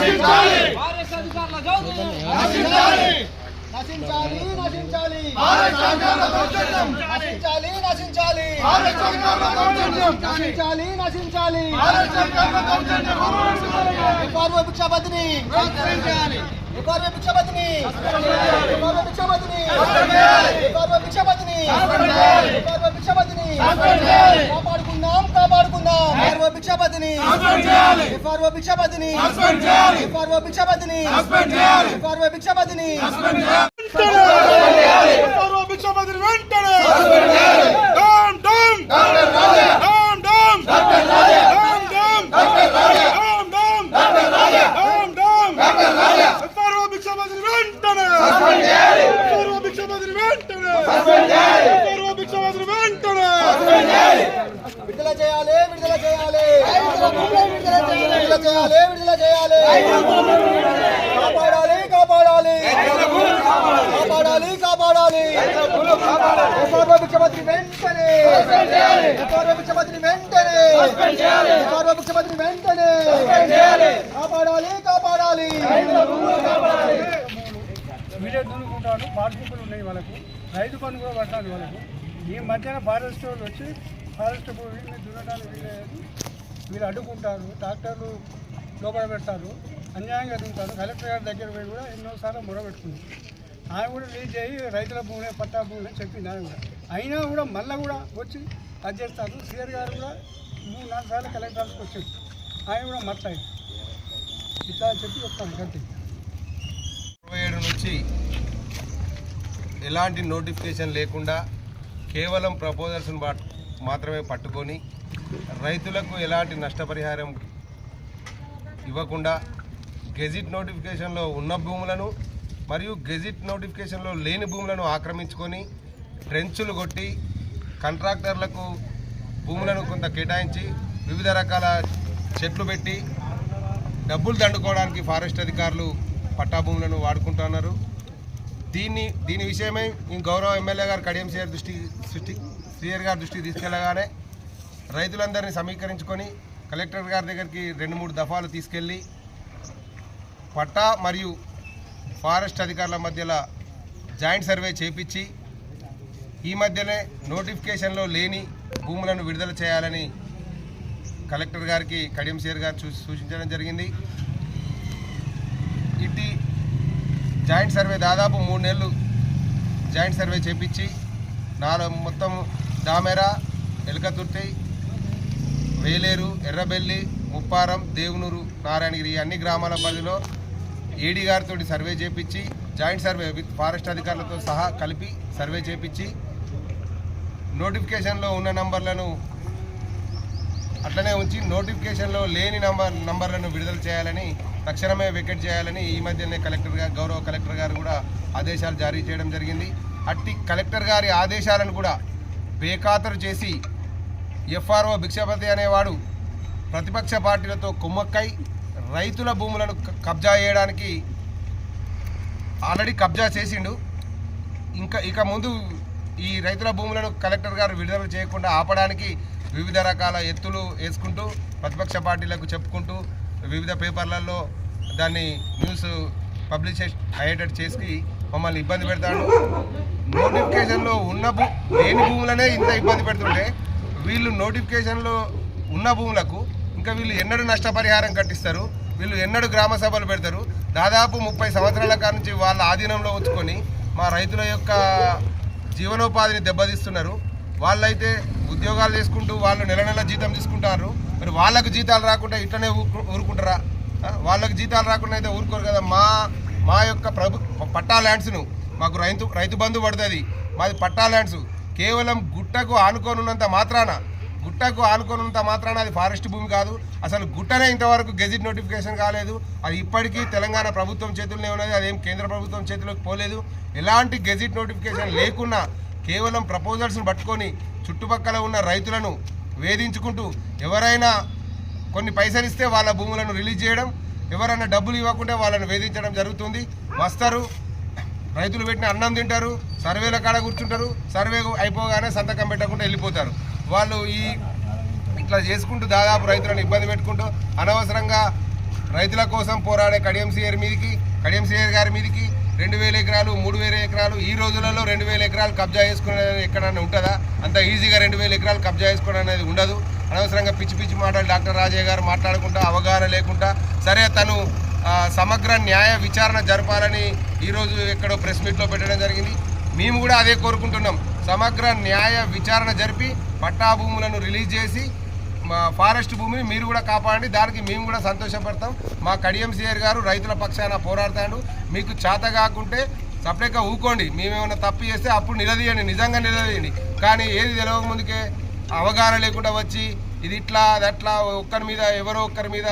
నశించాలి. భారత అధికారుల జోలి నశించాలి. నశించాలి నశించాలి. భారత సంఘాల దౌర్జన్యం. నశించాలి నశించాలి. భారత సంఘాల దౌర్జన్యం. నశించాలి నశించాలి. భారత సంఘాల దౌర్జన్యం. వికార్వ భిక్షాపతిని చేయాలి వికార్వ భిక్షాపతిని వికార్వ భిక్షాపతిని వికార్వ భిక్షాపతిని వికార్వ భిక్షాపతిని ఎఫ్ఆర్ఓ భిక్షాపతిని. ఎఫ్ఆర్ఓ భిక్షాపతిని. ఎఫ్ఆర్ఓ భిక్షాపతిని. ఎఫ్ఆర్ఓ భిక్షాపతిని వెంటనే! చేయాలి విడుదల చేయాలి. కాపాడాలి కాపాడాలి. కాపాడాలి కాపాడాలి. ముఖ్యమంత్రి వెంటనే. ముఖ్యమంత్రి వెంటనే. ముఖ్యమంత్రి వెంటనే. కాపాడాలి కాపాడాలి. మీడియా దున్నుకుంటాడు పార్టీలు ఉన్నాయి వాళ్ళకు. రైతు పని కూడా పట్టాలి వాళ్ళకు. ఈ మధ్యన ఫారెస్ట్ వచ్చి ఫారెస్ట్ వీళ్ళని దున్నడానికి వీలేదు వీళ్ళు అడ్డుకుంటారు డాక్టర్లు లోపల పెడతారు అన్యాయంగా తింటారు కలెక్టర్ గారి దగ్గర పోయి కూడా ఎన్నోసార్లు మొరబెట్టుకుంది ఆయన కూడా లీజ్ అయ్యి రైతుల భూములే పట్టా భూములే చెప్పింది ఆయన కూడా. అయినా కూడా మళ్ళీ కూడా వచ్చి అది చేస్తారు. సీఆర్ గారు కూడా మూడు నాలుగు సార్లు కలెక్టర్ ఆఫీస్కి వచ్చారు. ఆయన కూడా మర్చాయి ఇట్లా చెప్పి చెప్తాను గట్టి ఇరవై ఏడు నుంచి ఎలాంటి నోటిఫికేషన్ లేకుండా కేవలం ప్రపోజల్స్ని మాత్రమే పట్టుకొని రైతులకు ఎలాంటి నష్టపరిహారం ఇవ్వకుండా గెజిట్ నోటిఫికేషన్లో ఉన్న భూములను మరియు గెజిట్ నోటిఫికేషన్లో లేని భూములను ఆక్రమించుకొని ట్రెంచులు కొట్టి కాంట్రాక్టర్లకు భూములను కొంత కేటాయించి వివిధ రకాల చెట్లు పెట్టి డబ్బులు దండుకోవడానికి ఫారెస్ట్ అధికారులు పట్టా భూములను వాడుకుంటున్నారు. దీన్ని దీని విషయమై ఈ గౌరవ ఎమ్మెల్యే గారు కడియం సీఆర్ దృష్టి సృష్టి సీఆర్ గారి దృష్టికి తీసుకెళ్ళగానే రైతులందరినీ సమీకరించుకొని కలెక్టర్ గారి దగ్గరికి రెండు మూడు దఫాలు తీసుకెళ్ళి పట్టా మరియు ఫారెస్ట్ అధికారుల మధ్యలో జాయింట్ సర్వే చేపించి ఈ మధ్యనే నోటిఫికేషన్లో లేని భూములను విడుదల చేయాలని కలెక్టర్ గారికి కడియంశేర్ గారు సూచించడం జరిగింది. ఇట్టి జాయింట్ సర్వే దాదాపు మూడు నెలలు జాయింట్ సర్వే చేపించి నాలుగు మొత్తం దామెరా ఎలకతుర్తి వేలేరు ఎర్రబెల్లి ముప్పారం దేవునూరు నారాయణగిరి అన్ని గ్రామాల పరిధిలో ఏడీ గారితో సర్వే చేపించి జాయింట్ సర్వే విత్ ఫారెస్ట్ అధికారులతో సహా కలిపి సర్వే చేపించి నోటిఫికేషన్లో ఉన్న నంబర్లను అట్లనే ఉంచి నోటిఫికేషన్లో లేని నంబర్ నంబర్లను విడుదల చేయాలని తక్షణమే వెకెట్ చేయాలని ఈ మధ్యనే కలెక్టర్ గారు గౌరవ కలెక్టర్ గారు కూడా ఆదేశాలు జారీ చేయడం జరిగింది. అట్టి కలెక్టర్ గారి ఆదేశాలను కూడా బేఖాతరు చేసి ఎఫ్ఆర్ఓ భిక్షపతి అనేవాడు ప్రతిపక్ష పార్టీలతో కుమ్మక్కై రైతుల భూములను కబ్జా చేయడానికి ఆల్రెడీ కబ్జా చేసిండు. ఇంకా ఇక ముందు ఈ రైతుల భూములను కలెక్టర్ గారు విడుదల చేయకుండా ఆపడానికి వివిధ రకాల ఎత్తులు వేసుకుంటూ ప్రతిపక్ష పార్టీలకు చెప్పుకుంటూ వివిధ పేపర్లలో దాన్ని న్యూస్ పబ్లిష్ అయ్యేటట్టు చేసి మమ్మల్ని ఇబ్బంది పెడతాడు. నోటిఫికేషన్లో ఉన్న భూ లేని భూములనే ఇంత ఇబ్బంది పెడుతుంటే వీళ్ళు నోటిఫికేషన్లో ఉన్న భూములకు ఇంకా వీళ్ళు ఎన్నడూ నష్టపరిహారం కట్టిస్తారు వీళ్ళు ఎన్నడూ గ్రామ సభలు పెడతారు. దాదాపు ముప్పై సంవత్సరాల కాడ నుంచి వాళ్ళ ఆధీనంలో ఉంచుకొని మా రైతుల యొక్క జీవనోపాధిని దెబ్బతీస్తున్నారు. వాళ్ళైతే ఉద్యోగాలు చేసుకుంటూ వాళ్ళు నెల నెల జీతం తీసుకుంటారు. మరి వాళ్ళకు జీతాలు రాకుండా ఇట్లనే ఊరుకుంటారా? వాళ్ళకు జీతాలు రాకుండా అయితే ఊరుకోరు కదా. మా మా యొక్క ప్రభు పట్టా ల్యాండ్స్ను మాకు రైతు రైతు బంధు పడుతుంది. మాది పట్టా ల్యాండ్స్. కేవలం గుట్టకు ఆనుకోనున్నంత మాత్రాన గుట్టకు ఆనుకోనున్నంత మాత్రాన అది ఫారెస్ట్ భూమి కాదు. అసలు గుట్టనే ఇంతవరకు గెజిట్ నోటిఫికేషన్ కాలేదు. అది ఇప్పటికీ తెలంగాణ ప్రభుత్వం చేతుల్లోనే ఉన్నది. అదేం కేంద్ర ప్రభుత్వం చేతిలోకి పోలేదు. ఎలాంటి గెజిట్ నోటిఫికేషన్ లేకున్నా కేవలం ప్రపోజల్స్ని పట్టుకొని చుట్టుపక్కల ఉన్న రైతులను వేధించుకుంటూ ఎవరైనా కొన్ని పైసలు ఇస్తే వాళ్ళ భూములను రిలీజ్ చేయడం ఎవరైనా డబ్బులు ఇవ్వకుంటే వాళ్ళని వేధించడం జరుగుతుంది. వస్తారు రైతులు పెట్టిన అన్నం తింటారు సర్వేల కాడ కూర్చుంటారు సర్వే అయిపోగానే సంతకం పెట్టకుండా వెళ్ళిపోతారు. వాళ్ళు ఈ ఇట్లా చేసుకుంటూ దాదాపు రైతులను ఇబ్బంది పెట్టుకుంటూ అనవసరంగా రైతుల కోసం పోరాడే కడియం సిఆర్ మీదికి కడియం సిఆర్ గారి మీదికి రెండు వేల ఎకరాలు మూడు వేల ఎకరాలు ఈ రోజులలో రెండు వేల ఎకరాలు కబ్జా చేసుకునే ఎక్కడన్నా ఉంటుందా? అంత ఈజీగా రెండు వేల ఎకరాలు కబ్జా చేసుకోవడం అనేది ఉండదు. అనవసరంగా పిచ్చి పిచ్చి మాటలు డాక్టర్ రాజయ్య గారు మాట్లాడుకుంటా అవగాహన లేకుండా సరే తను సమగ్ర న్యాయ విచారణ జరపాలని ఈరోజు ఎక్కడో ప్రెస్ మీట్లో పెట్టడం జరిగింది. మేము కూడా అదే కోరుకుంటున్నాం. సమగ్ర న్యాయ విచారణ జరిపి పట్టా భూములను రిలీజ్ చేసి మా ఫారెస్ట్ భూమిని మీరు కూడా కాపాడండి. దానికి మేము కూడా సంతోషపడతాం. మా కడియం సిఆర్ గారు రైతుల పక్షాన పోరాడతాడు. మీకు చేత కాకుంటే సపరేట్గా ఊకోండి. మేమేమైనా తప్పు చేస్తే అప్పుడు నిలదీయండి. నిజంగా నిలదీయండి. కానీ ఏది తెలియక ముందుకే అవగాహన లేకుండా వచ్చి ఇది ఇట్లా అది అట్లా ఒక్కరి మీద ఎవరో ఒక్కరి మీద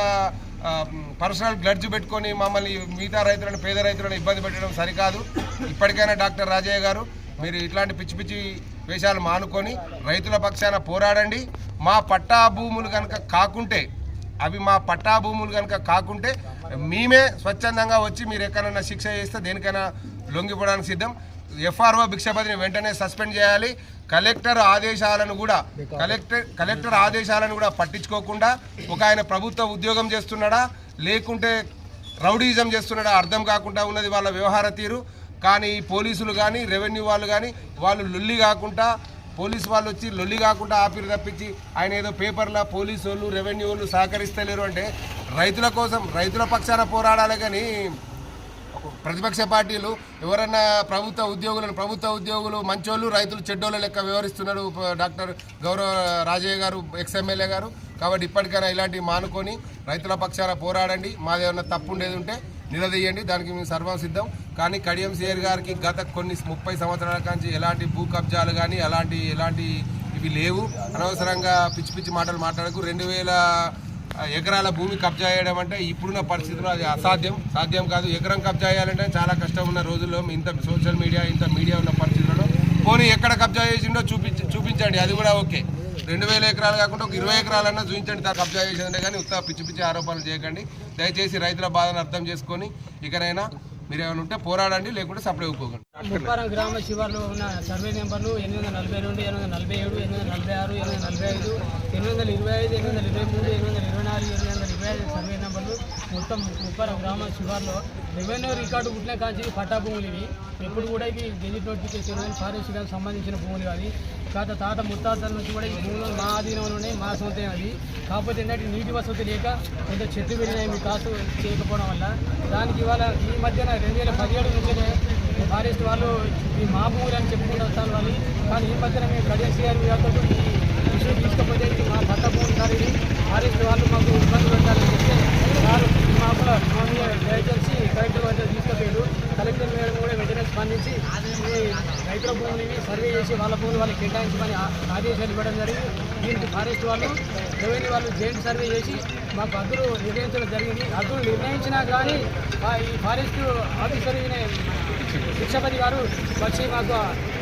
పర్సనల్ గ్లడ్జ్ పెట్టుకొని మమ్మల్ని మిగతా రైతులను పేద రైతులను ఇబ్బంది పెట్టడం సరికాదు. ఇప్పటికైనా డాక్టర్ రాజయ్య గారు మీరు ఇట్లాంటి పిచ్చి పిచ్చి వేషాలు మానుకొని రైతుల పక్షాన పోరాడండి. మా పట్టా భూములు కనుక కాకుంటే అవి మా పట్టా భూములు కనుక కాకుంటే మేమే స్వచ్ఛందంగా వచ్చి మీరు ఎక్కడైనా శిక్ష చేస్తే దేనికైనా లొంగిపోవడానికి సిద్ధం. ఎఫ్ఆర్ఓ భిక్షపతిని వెంటనే సస్పెండ్ చేయాలి. కలెక్టర్ ఆదేశాలను కూడా కలెక్టర్ కలెక్టర్ ఆదేశాలను కూడా పట్టించుకోకుండా ఒక ఆయన ప్రభుత్వ ఉద్యోగం చేస్తున్నాడా? లేకుంటే రౌడీజం చేస్తున్నాడా? అర్థం కాకుండా ఉన్నది వాళ్ళ వ్యవహార తీరు. కానీ పోలీసులు కానీ రెవెన్యూ వాళ్ళు కానీ వాళ్ళు లొల్లి కాకుండా పోలీసు వాళ్ళు వచ్చి లొల్లి కాకుండా ఆపిరి తప్పించి ఆయన ఏదో పేపర్లో పోలీసు వాళ్ళు రెవెన్యూ వాళ్ళు సహకరిస్తలేరు అంటే రైతుల కోసం రైతుల పక్షాన పోరాడాలి కానీ ప్రతిపక్ష పార్టీలు ఎవరన్నా ప్రభుత్వ ఉద్యోగులను ప్రభుత్వ ఉద్యోగులు మంచోళ్ళు రైతులు చెడ్డోళ్ళ లెక్క వివరిస్తున్నారు డాక్టర్ గౌరవ రాజయ్య గారు ఎక్స్ఎమ్మెల్యే గారు. కాబట్టి ఇప్పటికైనా ఇలాంటివి మానుకొని రైతుల పక్షాన పోరాడండి. మాది ఏమన్నా తప్పు ఉండేది ఉంటే నిలదీయండి. దానికి మేము సర్వం సిద్ధం. కానీ కడియం సిఆర్ గారికి గత కొన్ని ముప్పై సంవత్సరాల నుంచి ఎలాంటి భూ కబ్జాలు కానీ అలాంటి ఎలాంటి ఇవి లేవు. అనవసరంగా పిచ్చి పిచ్చి మాటలు మాట్లాడకు. రెండు వేల ఎకరాల భూమి కబ్జా చేయడం అంటే ఇప్పుడున్న పరిస్థితుల్లో అది అసాధ్యం. సాధ్యం కాదు. ఎకరం కబ్జా చేయాలంటే చాలా కష్టం ఉన్న రోజుల్లో ఇంత సోషల్ మీడియా ఇంత మీడియా ఉన్న పరిస్థితుల్లో. పోనీ ఎక్కడ కబ్జా చేసిండో చూపించి చూపించండి. అది కూడా ఓకే. రెండు వేల ఎకరాలు కాకుండా ఒక ఇరవై ఎకరాలన్నా చూపించండి. తా కబ్జా చేసిందంటే కానీ ఉత్త పిచ్చి పిచ్చి ఆరోపణలు చేయకండి. దయచేసి రైతుల బాధను అర్థం చేసుకొని ఇకనైనా మీరు ఏమైనా ఉంటే పోరాడండి లేకుంటే సప్లై ఒప్పుకోకండి ముప్పారం గ్రామ శివార్లో ఉన్న సర్వే నెంబర్లు ఎనిమిది వందల నలభై రెండు ఎనిమిది వందల నలభై ఏడు ఎనిమిది వందల నలభై ఆరు ఎనిమిది వందల నలభై ఐదు ఎనిమిది వందల ఇరవై ఐదు ఎనిమిది వందల ఇరవై మూడు ఎనిమిది వందల ఇరవై నాలుగు ఎనిమిది వందల ఇరవై ఐదు సర్వే నెంబర్లు. మొత్తం ముప్పై గ్రామ శివార్లో రెవెన్యూ రికార్డు పుట్టిన కాంచి పట్టా భూములు ఇవి. ఎప్పుడు కూడా ఇవి గెజిట్ నోటిఫికేషన్ కానీ ఫారెస్ట్ కానీ సంబంధించిన భూములు కాదు కాత తాత ముత్తాతల నుంచి కూడా ఈ భూములు మా ఆధీనంలోనే మా సొంతం అది కాకపోతే ఏంటంటే నీటి వసతి లేక కొంత చెట్టు పెరిగినాయి మీ కాసు చేయకపోవడం వల్ల. దానికి ఇవాళ ఈ మధ్యన రెండు వేల పదిహేడు నుంచే ఫారెస్ట్ వాళ్ళు ఈ మా అని చెప్పుకుంటూ వస్తారు వాళ్ళు. కానీ ఈ మధ్యన మేము కడియసి గారి వీళ్ళతో ఈ ఇష్యూ తీసుకపోతే ఇది మా పట్ట భూములు ఇది. ఫారెస్ట్ వాళ్ళు మాకు ఇబ్బంది పెట్టాలని చెప్తే వారు మాకు మా దయచేసి కలెక్టర్ వద్ద తీసుకుపోయాడు కలెక్టర్ మేడం కూడా వెంటనే స్పందించి ఈ రైతుల భూములని సర్వే చేసి వాళ్ళ భూములు వాళ్ళకి కేటాయించమని ఆదేశాలు ఇవ్వడం జరిగింది. దీనికి ఫారెస్ట్ వాళ్ళు రెవెన్యూ వాళ్ళు జాయింట్ సర్వే చేసి మాకు హద్దులు నిర్ణయించడం జరిగింది. హద్దులు నిర్ణయించినా కానీ ఈ ఫారెస్ట్ ఆఫీసర్ ఈయన గారు వచ్చి మాకు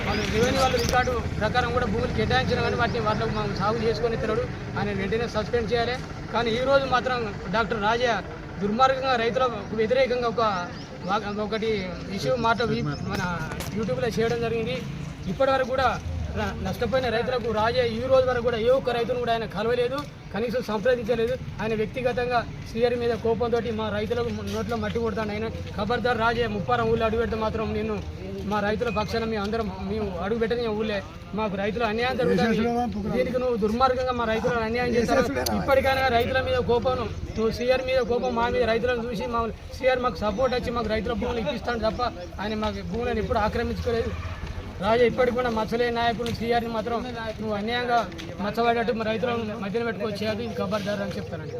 వాళ్ళు రెవెన్యూ వాళ్ళు రికార్డు ప్రకారం కూడా భూములు కేటాయించిన కానీ వాటిని వాళ్ళకు మనం సాగు చేసుకొని తినడు ఆయన వెంటనే సస్పెండ్ చేయాలి. కానీ ఈ రోజు మాత్రం డాక్టర్ రాజా దుర్మార్గంగా రైతులకు వ్యతిరేకంగా ఒక ఒకటి ఇష్యూ మాట మన యూట్యూబ్లో చేయడం జరిగింది. ఇప్పటివరకు కూడా నష్టపోయిన రైతులకు రాజే ఈ రోజు వరకు కూడా ఏ ఒక్క రైతును కూడా ఆయన కలవలేదు కనీసం సంప్రదించలేదు. ఆయన వ్యక్తిగతంగా సీఆర్ మీద కోపంతో మా రైతులకు నోట్లో మట్టి కొడతాను ఆయన ఖబర్దార్ రాజే ముప్పారం ఊళ్ళో అడుగు పెడితే మాత్రం నేను మా రైతుల పక్షాన మేము అందరం మేము అడుగు పెట్టని ఊళ్ళే. మాకు రైతులు అన్యాయం జరుగుతుంది. దీనికి నువ్వు దుర్మార్గంగా మా రైతులను అన్యాయం చేశారు ఇప్పటికైనా రైతుల మీద కోపం నువ్వు సీఆర్ మీద కోపం మా మీద రైతులను చూసి మా సీఆర్ మాకు సపోర్ట్ వచ్చి మాకు రైతుల భూములు ఇప్పిస్తాను తప్ప ఆయన మాకు భూములను ఎప్పుడు ఆక్రమించుకోలేదు. రాజా ఇప్పటికి కూడా మచ్చలే నాయకుడు సీఆర్ని మాత్రం నువ్వు అన్యాయంగా మచ్చబడేటట్టు రైతులను మధ్యన పెట్టుకోవచ్చు అది కబర్దారు అని చెప్తానండి.